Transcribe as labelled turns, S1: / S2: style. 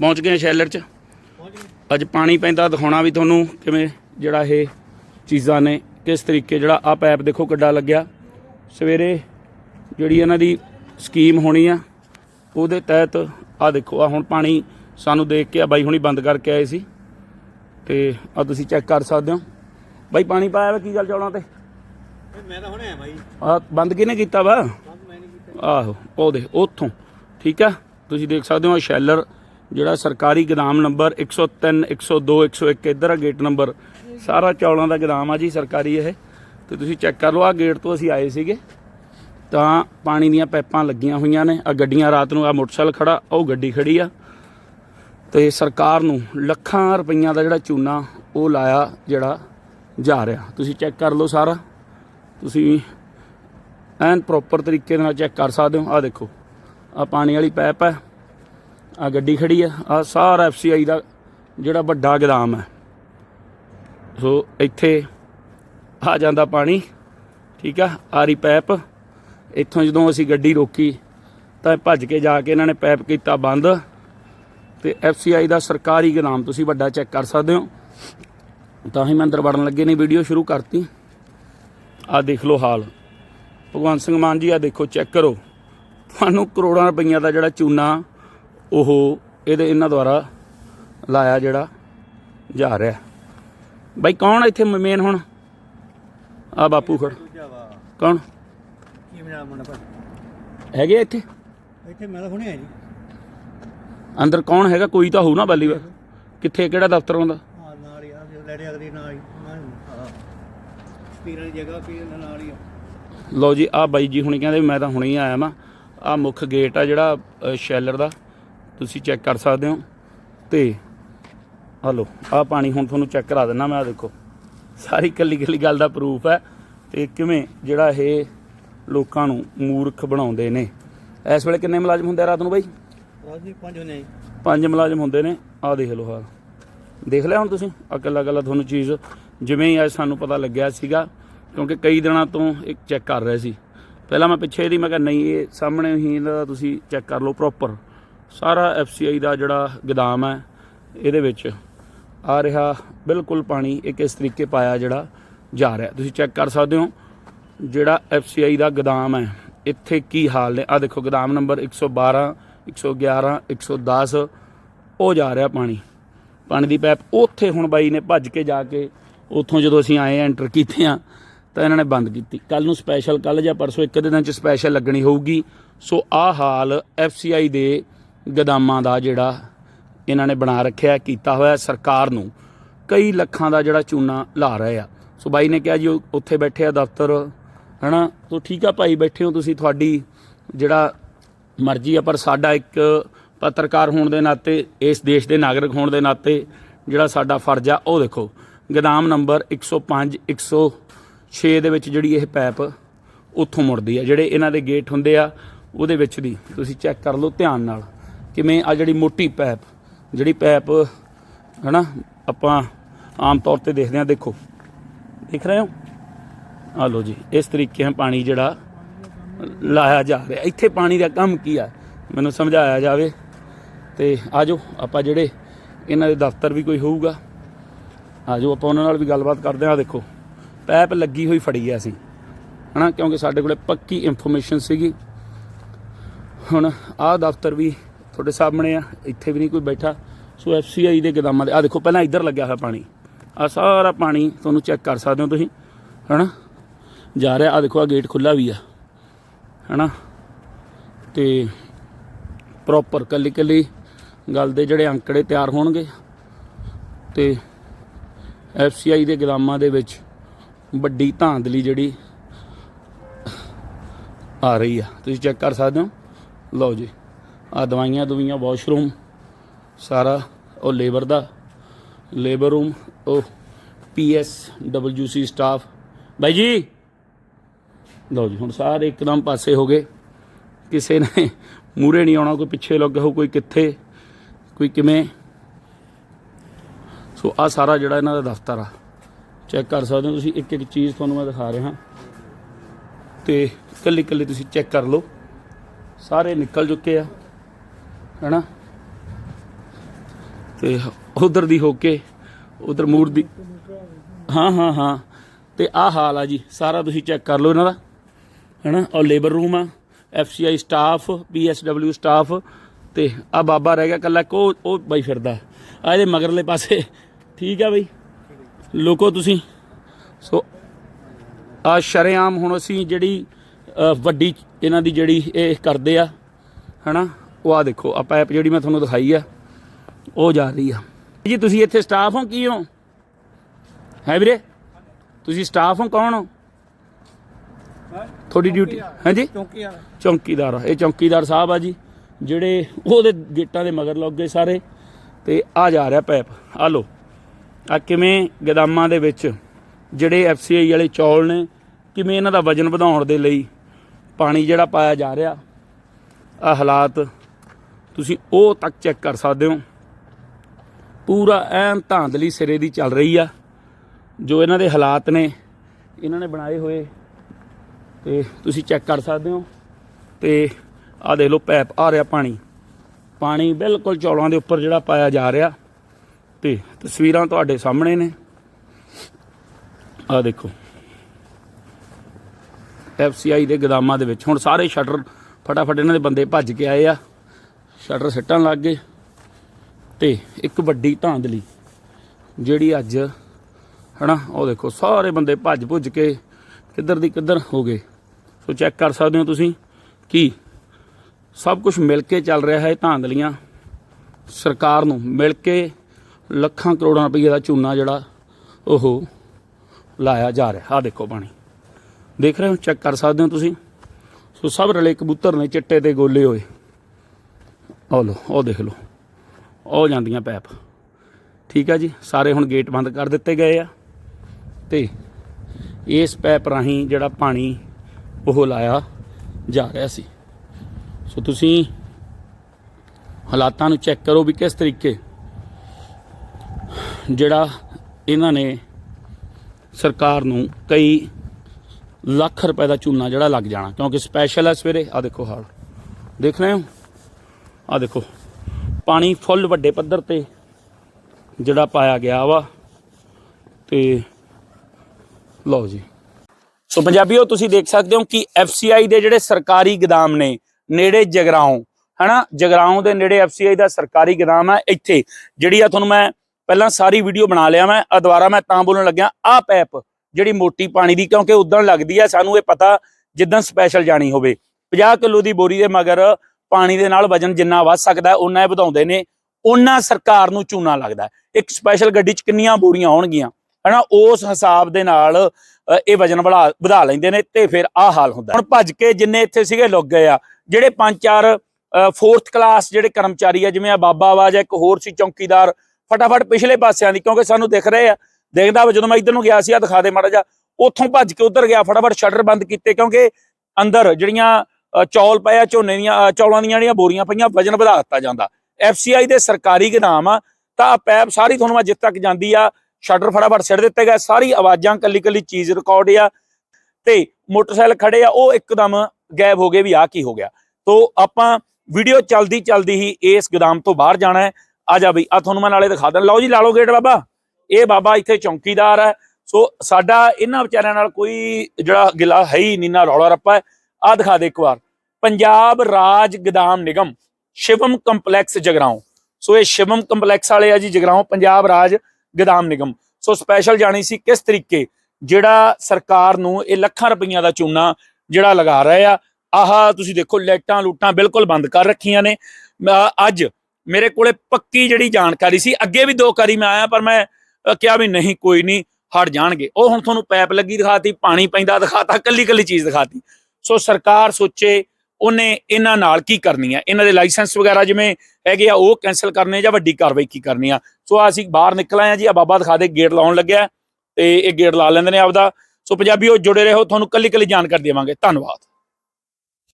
S1: ਪਹੁੰਚ ਗਏ ਸ਼ੈਲਰ 'ਚ। ਅੱਜ ਪਾਣੀ ਪੈਂਦਾ ਦਿਖਾਉਣਾ ਵੀ ਤੁਹਾਨੂੰ ਕਿਵੇਂ ਜਿਹੜਾ ਇਹ ਚੀਜ਼ਾਂ ਨੇ ਕਿਸ ਤਰੀਕੇ ਜਿਹੜਾ ਆ ਪੈਪ ਦੇਖੋ ਕਿੱਡਾ ਲੱਗਿਆ। ਸਵੇਰੇ ਜਿਹੜੀ ਇਹਨਾਂ ਦੀ ਸਕੀਮ ਹੋਣੀ ਆ ਉਹਦੇ ਤਹਿਤ ਆ ਦੇਖੋ ਆ ਹੁਣ ਪਾਣੀ ਸਾਨੂੰ ਦੇਖ ਕੇ ਆ ਬਾਈ ਹੁਣੀ ਬੰਦ ਕਰਕੇ ਆਏ ਸੀ। ਤੇ ਆ ਤੁਸੀਂ ਚੈੱਕ ਕਰ ਸਕਦੇ ਹੋ। ਬਾਈ ਪਾਣੀ ਪਾਇਆ ਵਾ ਕੀ ਗੱਲ ਚੌਲਾਂ ਤੇ?
S2: ਮੈਂ ਤਾਂ ਹੁਣੇ ਆਇਆ ਬਾਈ।
S1: ਆ ਬੰਦ ਕਿਹਨੇ ਕੀਤਾ ਵਾ? ਆਹੋ ਉਹ ਦੇ ਉੱਥੋਂ ਠੀਕ ਆ? ਤੁਸੀਂ ਦੇਖ ਸਕਦੇ ਹੋ ਸ਼ੈਲਰ ਜਿਹੜਾ ਸਰਕਾਰੀ ਗੋਦਾਮ ਨੰਬਰ 103 102 101 ਇੱਧਰ ਆ ਗੇਟ ਨੰਬਰ। ਸਾਰਾ ਚੌਲਾਂ ਦਾ ਗੋਦਾਮ ਆ ਜੀ, ਸਰਕਾਰੀ ਇਹ। ਤੇ ਤੁਸੀਂ ਚੈੱਕ ਕਰ ਲਓ ਆ ਗੇਟ ਤੋਂ ਅਸੀਂ ਆਏ ਸੀਗੇ। ਤਾਂ ਪਾਣੀ ਦੀਆਂ ਪਾਈਪਾਂ ਲੱਗੀਆਂ ਹੋਈਆਂ ਨੇ। ਆ ਗੱਡੀਆਂ ਰਾਤ ਨੂੰ ਆ ਮੋਟਰਸਾਈਕਲ ਖੜਾ, ਉਹ ਗੱਡੀ ਖੜੀ ਆ। ਤੇ ਸਰਕਾਰ ਨੂੰ ਲੱਖਾਂ ਰੁਪਈਆਂ ਦਾ ਜਿਹੜਾ ਚੂਨਾ, ਉਹ ਲਾਇਆ, ਜਿਹੜਾ ਜਾ ਰਿਹਾ। ਤੁਸੀਂ ਚੈੱਕ ਕਰ ਲਓ ਸਾਰਾ। ਤੁਸੀਂ ਐਨ ਪ੍ਰੋਪਰ ਤਰੀਕੇ ਨਾਲ ਚੈੱਕ ਕਰ ਸਕਦੇ ਹੋ। ਆ ਦੇਖੋ ਆ ਪਾਣੀ ਵਾਲੀ ਪਾਈਪ ਹੈ ਆ ਗੱਡੀ ਖੜੀ ਆ ਆ ਸਾਰਾ ਐਫਸੀਆਈ ਦਾ ਜਿਹੜਾ ਵੱਡਾ ਗੋਦਾਮ ਹੈ ਸੋ ਇੱਥੇ ਆ ਜਾਂਦਾ ਪਾਣੀ, ਠੀਕ ਆ, ਆਰੀ ਪੈਪ। ਇੱਥੋਂ ਜਦੋਂ ਅਸੀਂ ਗੱਡੀ ਰੋਕੀ ਤਾਂ ਭੱਜ ਕੇ ਜਾ ਕੇ ਇਹਨਾਂ ਨੇ ਪੈਪ ਕੀਤਾ ਬੰਦ। ਤੇ ਐਫਸੀਆਈ ਦਾ ਸਰਕਾਰੀ ਗੋਦਾਮ ਤੁਸੀਂ ਵੱਡਾ ਚੈੱਕ ਕਰ ਸਕਦੇ ਹੋ। ਤਾਂ ਹੀ ਮੈਂ ਅੰਦਰ ਵੜਨ ਲੱਗੇ ਨੇ, ਵੀਡੀਓ ਸ਼ੁਰੂ ਕਰਤੀ। ਆ ਦੇਖ ਲਓ ਹਾਲ। ਭਗਵੰਤ ਸਿੰਘ ਮਾਨ ਜੀ ਆ ਦੇਖੋ, ਚੈੱਕ ਕਰੋ। ਤੁਹਾਨੂੰ ਕਰੋੜਾਂ ਰੁਪਈਆ ਦਾ ਜਿਹੜਾ ਚੂਨਾ ਉਹ ਇਹਦੇ ਇਹਨਾਂ ਦੁਆਰਾ ਲਾਇਆ ਜਿਹੜਾ ਜਾ ਰਿਹਾ। ਬਾਈ ਕੌਣ ਇੱਥੇ ਮੇਨ ਹੁਣ? ਆ ਬਾਪੂ ਖੜ। ਕੌਣ?
S2: ਕੀ ਮੇਰਾ ਮੁੰਡਾ ਭਾਈ
S1: ਹੈਗੇ ਇੱਥੇ?
S2: ਇੱਥੇ ਮੈਂ ਤਾਂ ਹੁਣੇ ਆਇਆ ਜੀ।
S1: ਅੰਦਰ ਕੌਣ ਹੈਗਾ? ਕੋਈ ਤਾਂ ਹੋਊ ਨਾ ਬਾਲੀ ਵਾ ਕਿੱਥੇ ਕਿਹੜਾ ਦਫ਼ਤਰ ਹੁੰਦਾ
S2: ਆ ਨਾਲ ਹੀ ਆ ਲੈੜੇ ਅਗਲੀ ਨਾਲ ਹੀ। ਮੈਂ ਆ ਪੀਰਾਂ ਦੀ ਜਗ੍ਹਾ ਪੀਰਾਂ ਦੇ ਨਾਲ ਹੀ ਆ।
S1: ਲਓ ਜੀ ਆ ਬਾਈ ਜੀ ਹੁਣੀ ਕਹਿੰਦੇ ਮੈਂ ਤਾਂ ਹੁਣੇ ਹੀ ਆਇਆ ਵਾਂ। ਆ ਮੁੱਖ ਗੇਟ ਆ ਜਿਹੜਾ ਸ਼ੈਲਰ ਦਾ। ਤੁਸੀਂ ਚੈੱਕ ਕਰ ਸਕਦੇ ਹੋ। ਤੇ ਹਲੋ ਆ ਪਾਣੀ ਹੁਣ ਤੁਹਾਨੂੰ ਚੈੱਕ ਕਰਾ ਦਿੰਦਾ ਮੈਂ ਆ ਦੇਖੋ। ਸਾਰੀ ਕੱਲੀ ਕੱਲੀ ਗੱਲ ਦਾ ਪ੍ਰੂਫ ਹੈ। ਤੇ ਕਿਵੇਂ ਜਿਹੜਾ ਇਹ ਲੋਕਾਂ ਨੂੰ ਮੂਰਖ ਬਣਾਉਂਦੇ ਨੇ। ਇਸ ਵੇਲੇ ਕਿੰਨੇ ਮੁਲਾਜ਼ਮ ਹੁੰਦੇ ਆ ਰਾਤ ਨੂੰ ਬਾਈ?
S2: ਰਾਜੀ ਪੰਜ ਹੋਣੇ ਜੀ।
S1: ਪੰਜ ਮੁਲਾਜ਼ਮ ਹੁੰਦੇ ਨੇ। ਆ ਦੇਖ ਲਓ ਹਾਲ। ਦੇਖ ਲਿਆ ਹੁਣ ਤੁਸੀਂ? ਆ ਕੱਲਾ ਕੱਲਾ ਤੁਹਾਨੂੰ ਚੀਜ਼ ਜਿਵੇਂ ਹੀ ਅੱਜ ਸਾਨੂੰ ਪਤਾ ਲੱਗਿਆ ਸੀਗਾ ਕਿਉਂਕਿ ਕਈ ਦਿਨਾਂ ਤੋਂ ਇੱਕ ਚੈੱਕ ਕਰ ਰਹੇ ਸੀ। ਪਹਿਲਾਂ ਮੈਂ ਪਿੱਛੇ ਇਹਦੀ ਮੈਂ ਕਿਹਾ ਨਹੀਂ ਇਹ ਸਾਹਮਣੇ ਹੀ ਇਹਦਾ ਤੁਸੀਂ ਚੈੱਕ ਕਰ ਲਓ ਪ੍ਰੋਪਰ ਸਾਰਾ ਐਫਸੀਆਈ ਦਾ ਜਿਹੜਾ ਗੋਦਾਮ ਹੈ, ਇਹਦੇ ਵਿੱਚ ਆ ਰਿਹਾ ਬਿਲਕੁਲ ਪਾਣੀ ਇਹ ਕਿਸ ਤਰੀਕੇ ਪਾਇਆ ਜਿਹੜਾ ਜਾ ਰਿਹਾ। ਤੁਸੀਂ ਚੈੱਕ ਕਰ ਸਕਦੇ ਹੋ, ਜਿਹੜਾ ਐਫਸੀਆਈ ਦਾ ਗੋਦਾਮ ਹੈ, ਇੱਥੇ ਕੀ ਹਾਲ ਨੇ? ਆ ਦੇਖੋ, ਗੋਦਾਮ ਨੰਬਰ 112 111 110 ਉਹ ਜਾ ਰਿਹਾ ਪਾਣੀ। ਪਾਣੀ ਦੀ ਪੈਪ ਉੱਥੇ ਹੁਣ ਬਾਈ ਨੇ ਭੱਜ ਕੇ ਜਾ ਕੇ ਉੱਥੋਂ ਜਦੋਂ ਅਸੀਂ ਆਏ, ਐਂਟਰ ਕੀਤੇ ਆ ਤਾਂ ਇਹਨਾਂ ਨੇ ਬੰਦ ਕੀਤੀ। ਕੱਲ ਨੂੰ ਸਪੈਸ਼ਲ ਕੱਲ ਜਾਂ ਪਰਸੋਂ, ਇੱਕ ਦਿਨ ਚ ਸਪੈਸ਼ਲ ਲੱਗਣੀ ਹੋਊਗੀ। ਸੋ ਆਹ ਹਾਲ ਐਫਸੀਆਈ ਦੇ ਗਦਾਮਾਂ ਦਾ ਜਿਹੜਾ ਇਹਨਾਂ ਨੇ ਬਣਾ ਰੱਖਿਆ, ਕੀਤਾ ਹੋਇਆ ਸਰਕਾਰ ਨੂੰ। ਕਈ ਲੱਖਾਂ ਦਾ ਜਿਹੜਾ ਚੂਨਾ ਲਾ ਰਹੇ ਆ। ਸੋ ਬਾਈ ਨੇ ਕਿਹਾ ਜੀ, ਉਹ ਉੱਥੇ ਬੈਠੇ ਆ ਦਫ਼ਤਰ, ਹਨਾ? ਸੋ ਠੀਕ ਆ ਭਾਈ, ਬੈਠੇ ਹੋ ਤੁਸੀਂ, ਤੁਹਾਡੀ ਜਿਹੜਾ ਮਰਜ਼ੀ ਆ, ਪਰ ਸਾਡਾ ਇੱਕ ਪੱਤਰਕਾਰ ਹੋਣ ਦੇ ਨਾਤੇ, ਇਸ ਦੇਸ਼ ਦੇ ਨਾਗਰਿਕ ਹੋਣ ਦੇ ਨਾਤੇ ਜਿਹੜਾ ਸਾਡਾ ਫਰਜ਼ ਆ, ਉਹ ਦੇਖੋ। ਗਦਾਮ ਨੰਬਰ 105 106 ਦੇ ਵਿੱਚ ਜਿਹੜੀ ਇਹ ਪੈਪ ਉੱਥੋਂ ਮੁੜਦੀ ਆ। ਜਿਹੜੇ ਇਹਨਾਂ ਦੇ ਗੇਟ ਹੁੰਦੇ ਆ, ਉਹਦੇ ਵਿੱਚ ਦੀ। ਤੁਸੀਂ ਚੈੱਕ ਕਰ ਲਓ ਧਿਆਨ ਨਾਲ। ਕਿਵੇਂ ਆ ਜਿਹੜੀ ਮੋਟੀ ਪੈਪ, ਜਿਹੜੀ ਪੈਪ, ਹਨਾ, ਆਪਾਂ ਆਮ ਤੌਰ ਤੇ ਦੇਖਦੇ ਆ ਦੇਖੋ। ਦੇਖ ਰਹੇ ਹੋ? ਆ ਲਓ ਜੀ, ਇਸ ਤਰੀਕੇ ਨਾਲ ਪਾਣੀ ਜਿਹੜਾ ਲਾਇਆ ਜਾ ਰਿਹਾ। ਇੱਥੇ ਪਾਣੀ ਦਾ ਕੰਮ ਕੀ ਆ? ਮੈਨੂੰ ਸਮਝਾਇਆ ਜਾਵੇ ਤੇ ਆਜੋ, ਆਪਾਂ ਜਿਹੜੇ ਇਹਨਾਂ ਦੇ ਦਫ਼ਤਰ ਵੀ ਕੋਈ ਹੋਊਗਾ, ਆਜੋ, ਆਪਾਂ ਉਹਨਾਂ ਨਾਲ ਵੀ ਗੱਲਬਾਤ ਕਰਦੇ ਆ ਦੇਖੋ, ਪੈਪ ਲੱਗੀ ਹੋਈ ਫੜੀ ਆ ਅਸੀਂ, ਹਨਾ, ਕਿਉਂਕਿ ਸਾਡੇ ਕੋਲੇ ਪੱਕੀ ਇਨਫੋਰਮੇਸ਼ਨ ਸੀਗੀ। ਹੁਣ ਆਹ ਦਫ਼ਤਰ ਵੀ ਤੁਹਾਡੇ ਸਾਹਮਣੇ ਆ, ਇੱਥੇ ਵੀ ਨਹੀਂ ਕੋਈ ਬੈਠਾ। ਸੋ ਐਫਸੀਆਈ ਦੇ ਗਦਾਮਾਂ ਦੇ ਆ ਦੇਖੋ, ਪਹਿਲਾਂ ਇੱਧਰ ਲੱਗਿਆ ਹੋਇਆ ਪਾਣੀ। ਆ ਸਾਰਾ ਪਾਣੀ ਤੁਹਾਨੂੰ ਚੈੱਕ ਕਰ ਸਕਦੇ ਹੋ ਤੁਸੀਂ, ਹਨਾ? ਜਾ ਰਿਹਾ ਆ ਦੇਖੋ ਆ ਗੇਟ ਖੁੱਲਾ ਵੀ ਆ, ਹਨਾ? ਤੇ ਪ੍ਰੋਪਰ ਕੱਲੀ ਕੱਲੀ ਗੱਲ ਦੇ ਜਿਹੜੇ ਅੰਕੜੇ ਤਿਆਰ ਹੋਣਗੇ। ਤੇ ਐਫਸੀਆਈ ਦੇ ਗਦਾਮਾਂ ਦੇ ਵਿੱਚ ਵੱਡੀ ਧਾਂਦਲੀ ਜਿਹੜੀ ਆ ਰਹੀ ਆ। ਤੁਸੀਂ ਚੈੱਕ ਕਰ ਸਕਦੇ ਹੋ? ਲਓ ਜੀ। ਆ ਦਵਾਈਆਂ ਦਵਾਈਆਂ ਵਾਸ਼ਰੂਮ ਸਾਰਾ, ਉਹ ਲੇਬਰ ਦਾ ਲੇਬਰ ਰੂਮ ਉਹ ਪੀਐਸ ਡਬਲਯੂਸੀ ਸਟਾਫ ਬਾਈ ਜੀ, ਲਓ ਜੀ, ਹੁਣ ਸਾਰੇ ਇੱਕਦਮ ਪਾਸੇ ਹੋ ਗਏ। ਕਿਸੇ ਨੇ ਮੂਰੇ ਨਹੀਂ ਆਉਣਾ, ਕੋਈ ਪਿੱਛੇ ਲੱਗਾ ਹੋ ਕੋਈ ਕਿੱਥੇ, ਕੋਈ ਕਿਵੇਂ। ਸੋ ਆ ਸਾਰਾ ਜਿਹੜਾ ਇਹਨਾਂ ਦਾ ਦਫ਼ਤਰ ਆ, ਚੈੱਕ ਕਰ ਸਕਦੇ ਹੋ ਤੁਸੀਂ, ਇੱਕ ਇੱਕ ਚੀਜ਼ ਤੁਹਾਨੂੰ ਮੈਂ ਦਿਖਾ ਰਿਹਾ। ਤੇ ਕੱਲੀ ਕੱਲੀ ਤੁਸੀਂ ਚੈੱਕ ਕਰ ਲਓ। ਸਾਰੇ ਨਿਕਲ ਚੁੱਕੇ ਆ। ਹੈਨਾ? ਤੇ ਉਧਰ ਦੀ ਹੋ ਕੇ ਉਧਰ ਮੂਰ ਦੀ ਹਾਂ ਹਾਂ ਹਾਂ। ਤੇ ਆਹ ਹਾਲ ਆ ਜੀ, ਸਾਰਾ ਤੁਸੀਂ ਚੈੱਕ ਕਰ ਲਓ ਇਹਨਾਂ ਦਾ, ਹੈਨਾ? ਔਰ ਲੇਬਰ ਰੂਮ ਆ, ਐਫਸੀਆਈ ਸਟਾਫ ਪੀਐਸਡਬਲਿਊ ਸਟਾਫ, ਤੇ ਆ ਬਾਬਾ ਰਹਿ ਗਿਆ ਕੱਲਾ ਕੋ ਉਹ ਬਾਈ ਫਿਰਦਾ। ਆ ਇਹਦੇ ਮਗਰਲੇ ਪਾਸੇ, ਠੀਕ ਆ ਬਈ? ਲੋਕੋ ਤੁਸੀਂ। ਸੋ, ਆ ਸ਼ਰੇਆਮ ਹੁਣ ਅਸੀਂ ਜਿਹੜੀ ਵੱਡੀ ਇਹਨਾਂ ਦੀ ਜਿਹੜੀ ਇਹ ਕਰਦੇ ਆ, ਹਨਾ? ਉਹ ਆ ਦੇਖੋ ਆ ਪਾਈਪ ਜਿਹੜੀ ਮੈਂ ਤੁਹਾਨੂੰ ਦਿਖਾਈ ਆ ਉਹ ਜਾ ਰਹੀ ਆ। ਜੀ ਤੁਸੀਂ ਇੱਥੇ ਸਟਾਫ ਹੋ ਕੀ ਹੋ? ਹੈ ਵੀਰੇ? ਤੁਸੀਂ ਸਟਾਫ ਹੋ ਕੌਣ ਹੋ? ਤੁਹਾਡੀ ਡਿਊਟੀ ਹਾਂਜੀ? ਚੌਂਕੀਦਾਰ। ਆ। ਇਹ ਚੌਂਕੀਦਾਰ ਸਾਹਿਬ ਆ ਜੀ ਜਿਹੜੇ ਉਹਦੇ ਗੇਟਾਂ ਦੇ ਮਗਰ ਲੱਗ ਗਏ ਸਾਰੇ ਤੇ ਆ ਜਾ ਰਿਹਾ ਪੈਪ। ਆ ਲੋ ਆ ਕਿਵੇਂ ਗਦਾਮਾਂ ਦੇ ਵਿੱਚ ਜਿਹੜੇ ਐਫਸੀਆਈ ਵਾਲੇ ਚੌਲ ਨੇ ਕਿਵੇਂ ਇਹਨਾਂ ਦਾ ਵਜਨ ਵਧਾਉਣ ਦੇ ਲਈ ਪਾਣੀ ਜਿਹੜਾ ਪਾਇਆ ਜਾ ਰਿਹਾ ਆ ਹਾਲਾਤ ਤੁਸੀਂ ਉਹ ਤੱਕ ਚੈੱਕ ਕਰ ਸਕਦੇ ਹੋ। ਪੂਰਾ ਐਨ ਧਾਂਦਲੀ ਸਿਰੇ ਦੀ ਚੱਲ ਰਹੀ ਆ, ਜੋ ਇਹਨਾਂ ਦੇ ਹਾਲਾਤ ਨੇ, ਇਹਨਾਂ ਨੇ ਬਣਾਏ ਹੋਏ। ਤੇ ਤੁਸੀਂ ਚੈੱਕ ਕਰ ਸਕਦੇ ਹੋ। ਤੇ ਆ ਦੇਖ ਲਓ ਪੈਪ, ਆ ਰਿਹਾ ਪਾਣੀ। ਪਾਣੀ ਬਿਲਕੁਲ ਚੌਲਾਂ ਦੇ ਉੱਪਰ ਜਿਹੜਾ ਪਾਇਆ ਜਾ ਰਿਹਾ। ਤੇ ਤਸਵੀਰਾਂ ਤੁਹਾਡੇ ਸਾਹਮਣੇ ਨੇ। ਆ ਦੇਖੋ। ਐਫਸੀਆਈ ਦੇ ਗਦਾਮਾਂ ਦੇ ਵਿੱਚ। ਹੁਣ ਸਾਰੇ ਸ਼ਟਰ ਫਟਾਫਟ ਇਹਨਾਂ ਦੇ ਬੰਦੇ ਭੱਜ ਕੇ ਆਏ ਆ। ਸ਼ਟਰ ਸਿੱਟਣ ਲੱਗ ਗਏ ਤੇ ਇੱਕ ਵੱਡੀ ਧਾਂਦਲੀ ਜਿਹੜੀ ਅੱਜ, ਹਨਾ, ਉਹ ਦੇਖੋ, ਸਾਰੇ ਬੰਦੇ ਭੱਜ ਭੁੱਜ ਕੇ ਕਿੱਧਰ ਦੀ ਕਿੱਧਰ ਹੋ ਗਏ। ਸੋ ਚੈੱਕ ਕਰ ਸਕਦੇ ਹੋ ਤੁਸੀਂ ਕਿ ਸਭ ਕੁਝ ਮਿਲ ਕੇ ਚੱਲ ਰਿਹਾ ਹੈ ਇਹ ਧਾਂਦਲੀਆਂ। ਸਰਕਾਰ ਨੂੰ ਮਿਲ ਕੇ ਲੱਖਾਂ ਕਰੋੜਾਂ ਰੁਪਏ ਦਾ ਚੂਨਾ ਜਿਹੜਾ ਉਹ ਲਾਇਆ ਜਾ ਰਿਹਾ। ਆ ਦੇਖੋ ਪਾਣੀ। ਦੇਖ ਰਹੇ ਹੋ? ਚੈੱਕ ਕਰ ਸਕਦੇ ਹੋ ਤੁਸੀਂ? ਸੋ ਸਭ ਰਲੇ ਕਬੂਤਰ ਨੇ ਚਿੱਟੇ ਤੇ ਗੋਲੇ ਹੋਏ। ਉਹ ਲੋ ਉਹ ਦੇਖ ਲਓ। ਉਹ ਜਾਂਦੀਆਂ ਪੈਪ। ਠੀਕ ਆ ਜੀ, ਸਾਰੇ ਹੁਣ ਗੇਟ ਬੰਦ ਕਰ ਦਿੱਤੇ ਗਏ ਆ। ਤੇ ਇਸ ਪੈਪ ਰਾਹੀਂ ਜਿਹੜਾ ਪਾਣੀ ਉਹ ਲਾਇਆ ਜਾ ਰਿਹਾ ਸੀ। ਸੋ ਤੁਸੀਂ ਹਾਲਾਤਾਂ ਨੂੰ ਚੈੱਕ ਕਰੋ ਵੀ ਕਿਸ ਤਰੀਕੇ ਜਿਹੜਾ ਇਹਨਾਂ ਨੇ ਸਰਕਾਰ ਨੂੰ ਕਈ ਲੱਖ ਰੁਪਏ ਦਾ ਚੂਨਾ ਜਿਹੜਾ ਲੱਗ ਜਾਣਾ, ਕਿਉਂਕਿ ਸਪੈਸ਼ਲ ਹੈ ਸਵੇਰੇ। ਆ ਦੇਖੋ ਹਾਲ। ਦੇਖ ਰਹੇ ਹੋ? ਆ ਦੇਖੋ, ਪਾਣੀ ਫੁੱਲ ਵੱਡੇ ਪੱਧਰ ਤੇ ਜਿਹੜਾ ਪਾਇਆ ਗਿਆ ਵਾ ਤੇ ਲਓ ਜੀ। ਸੋ ਪੰਜਾਬੀਓ, ਤੁਸੀਂ ਦੇਖ ਸਕਦੇ ਹੋ ਕਿ FCI ਦੇ ਜਿਹੜੇ ਸਰਕਾਰੀ ਗਦਾਮ ਨੇ, ਨੇੜੇ ਜਗਰਾਉਂ, ਹਨਾ? ਜਗਰਾਉਂ ਦੇ ਨੇੜੇ FCI ਦਾ ਸਰਕਾਰੀ ਗਦਾਮ ਹੈ ਇੱਥੇ। ਜਿਹੜੀ ਆ ਤੁਹਾਨੂੰ ਮੈਂ ਪਹਿਲਾਂ ਸਾਰੀ ਵੀਡੀਓ ਬਣਾ ਲਿਆ ਮੈਂ ਆ ਦੁਬਾਰਾ ਮੈਂ ਤਾਂ ਬੋਲਣ ਲੱਗਿਆ ਆ ਪੈਪ ਜਿਹੜੀ ਮੋਟੀ ਪਾਣੀ ਦੀ, ਕਿਉਂਕਿ ਉਦੋਂ ਲੱਗਦੀ ਆ, ਸਾਨੂੰ ਇਹ ਪਤਾ ਜਿੱਦਾਂ ਸਪੈਸ਼ਲ ਜਾਣੀ ਹੋਵੇ। 50 ਕਿਲੋ ਦੀ ਬੋਰੀ ਦੇ ਮਗਰ ਪਾਣੀ ਦੇ ਨਾਲ ਵਜਨ ਜਿੰਨਾ ਵੱਧ ਸਕਦਾ ਹੈ, ਇਹ ਵਧਾਉਂਦੇ ਨੇ। ਉਹਨਾਂ ਸਰਕਾਰ ਨੂੰ ਚੂਨਾ ਲੱਗਦਾ ਇੱਕ ਸਪੈਸ਼ਲ ਗੱਡੀ 'ਚ ਕਿੰਨੀਆਂ ਬੋਰੀਆਂ ਹੋਣਗੀਆਂ ਹਨਾ? ਉਸ ਹਿਸਾਬ ਦੇ ਨਾਲ ਇਹ ਵਜਨ ਵਧਾ ਵਧਾ ਲੈਂਦੇ ਨੇ ਤੇ ਫਿਰ ਆਹ ਹਾਲ ਹੁੰਦਾ। ਹੁਣ ਭੱਜ ਕੇ ਜਿੰਨੇ ਇੱਥੇ ਸੀਗੇ ਲੁੱਕ ਗਏ ਆ। ਜਿਹੜੇ ਪੰਜ ਚਾਰ ਫੋਰਥ ਕਲਾਸ ਜਿਹੜੇ ਕਰਮਚਾਰੀ ਆ ਜਿਵੇਂ ਆ ਬਾਬਾ ਵਾ ਜਾਂ ਇੱਕ ਹੋਰ ਸੀ ਚੌਕੀਦਾਰ ਫਟਾਫਟ ਪਿਛਲੇ ਪਾਸਿਆਂ ਦੀ ਕਿਉਂਕਿ ਸਾਨੂੰ ਦਿਖ ਰਹੇ ਆ। ਦੇਖਦਾ ਵਾ ਜਦੋਂ ਮੈਂ ਇੱਧਰ ਨੂੰ ਗਿਆ ਸੀ ਆ ਦਿਖਾ ਦੇ ਮਾੜਾ ਜਾ ਉੱਥੋਂ ਭੱਜ ਕੇ ਉੱਧਰ ਗਿਆ ਫਟਾਫਟ ਸ਼ਟਰ ਬੰਦ ਕੀਤੇ ਕਿਉਂਕਿ ਅੰਦਰ ਜਿਹੜੀਆਂ ਚੌਲ ਪਏ ਆ, ਝੋਨੇ ਦੀਆਂ ਚੌਲਾਂ ਦੀਆਂ ਜਿਹੜੀਆਂ ਬੋਰੀਆਂ ਪਈਆਂ, ਵਜਨ ਵਧਾ ਦਿੱਤਾ ਜਾਂਦਾ। ਐਫਸੀਆਈ ਦੇ ਸਰਕਾਰੀ ਗਦਾਮ ਆ, ਤਾਂ ਪੈਪ ਸਾਰੀ ਤੁਹਾਨੂੰ ਮੈਂ ਜਿੱਥੇ ਤੱਕ ਜਾਂਦੀ ਆ। ਸ਼ਟਰ ਫਟਾਫਟ ਸਿੱਟ ਦਿੱਤੇ ਗਏ, ਸਾਰੀ ਆਵਾਜ਼ਾਂ ਕੱਲੀ ਕੱਲੀ ਚੀਜ਼ ਰਿਕਾਰਡ ਆ। ਤੇ ਮੋਟਰਸਾਈਕਲ ਖੜੇ ਆ, ਉਹ ਇੱਕਦਮ ਗਾਇਬ ਹੋ ਗਏ ਵੀ ਆ ਕੀ ਹੋ ਗਿਆ। ਤੋ ਆਪਾਂ ਵੀਡੀਓ ਚਲਦੀ ਚਲਦੀ ਹੀ ਇਸ ਗਦਾਮ ਤੋਂ ਬਾਹਰ ਜਾਣਾ ਹੈ। ਆ ਜਾ ਬਈ ਆ ਤੁਹਾਨੂੰ ਮੈਂ ਨਾਲੇ ਦਿਖਾ ਦਾਂ ਲਓ ਜੀ, ਲਾ ਲਓ ਗੇਟ ਬਾਬਾ। ਇਹ ਬਾਬਾ ਇੱਥੇ ਚੌਂਕੀਦਾਰ ਹੈ ਸੋ ਸਾਡਾ ਇਹਨਾਂ ਵਿਚਾਰਿਆਂ ਨਾਲ ਕੋਈ ਜਿਹੜਾ ਗਿਲਾ ਹੈ ਹੀ ਨਹੀਂ, ਨਾ ਰੌਲਾ ਰੱਪਾ ਆ ਦਿਖਾ ਦੇ ਇੱਕ ਵਾਰ। ਪੰਜਾਬ ਰਾਜ ਗਦਾਮ ਨਿਗਮ, ਸ਼ਿਵਮ ਕੰਪਲੈਕਸ ਜਗਰਾਉਂ। ਸੋ ਇਹ ਸ਼ਿਵਮ ਕੰਪਲੈਕਸ ਵਾਲੇ ਆ ਜੀ ਜਗਰਾਉਂ, ਪੰਜਾਬ ਰਾਜ ਗਦਾਮ ਨਿਗਮ। ਸੋ ਸਪੈਸ਼ਲ ਜਾਣੀ ਸੀ ਕਿਸ ਤਰੀਕੇ? ਜਿਹੜਾ ਸਰਕਾਰ ਨੂੰ ਇਹ ਲੱਖਾਂ ਰੁਪਈਆਂ ਦਾ ਚੂਨਾ ਜਿਹੜਾ ਲਗਾ ਰਹੇ ਆ, ਆਹ ਤੁਸੀਂ ਦੇਖੋ ਲਾਈਟਾਂ ਲੂਟਾਂ ਬਿਲਕੁਲ ਬੰਦ ਕਰ ਰੱਖੀਆਂ ਨੇ। ਅੱਜ ਮੇਰੇ ਕੋਲੇ ਪੱਕੀ ਜਿਹੜੀ ਜਾਣਕਾਰੀ ਸੀ, ਅੱਗੇ ਵੀ ਦੋ ਕਰੀ ਮੈਂ ਆਇਆ, ਪਰ ਮੈਂ ਕਿਹਾ ਵੀ ਨਹੀਂ, ਕੋਈ ਨਹੀਂ, ਹਟ ਜਾਣਗੇ। ਉਹ ਹੁਣ ਤੁਹਾਨੂੰ ਪੈਪ ਲੱਗੀ ਦਿਖਾਤੀ, ਪਾਣੀ ਪੈਂਦਾ ਦਿਖਾਤਾ ਕੱਲੀ ਕੱਲੀ ਚੀਜ਼ ਦਿਖਾਤੀ। ਸੋ ਸਰਕਾਰ ਸੋਚੇ ਉਹਨੇ ਇਹਨਾਂ ਨਾਲ ਕੀ ਕਰਨੀ ਆ? ਇਹਨਾਂ ਦੇ ਲਾਇਸੈਂਸ ਵਗੈਰਾ ਜਿਵੇਂ ਹੈਗੇ ਆ, ਉਹ ਕੈਨਸਲ ਕਰਨੇ ਜਾਂ ਵੱਡੀ ਕਾਰਵਾਈ ਕੀ ਕਰਨੀ ਆ? ਸੋ ਅਸੀਂ ਬਾਹਰ ਨਿਕਲ ਆਏ ਆ ਜੀ ਆ ਬਾਬਾ ਦਿਖਾ ਦੇ ਗੇਟ ਲਾਉਣ ਲੱਗਿਆ ਤੇ ਇਹ ਗੇਟ ਲਾ ਲੈਂਦੇ ਨੇ ਆਪਦਾ। ਸੋ ਪੰਜਾਬੀਓ ਜੁੜੇ ਰਹੋ, ਤੁਹਾਨੂੰ ਕੱਲੀ ਕੱਲੀ ਜਾਣਕਾਰੀ ਦੇਵਾਂਗੇ। ਧੰਨਵਾਦ।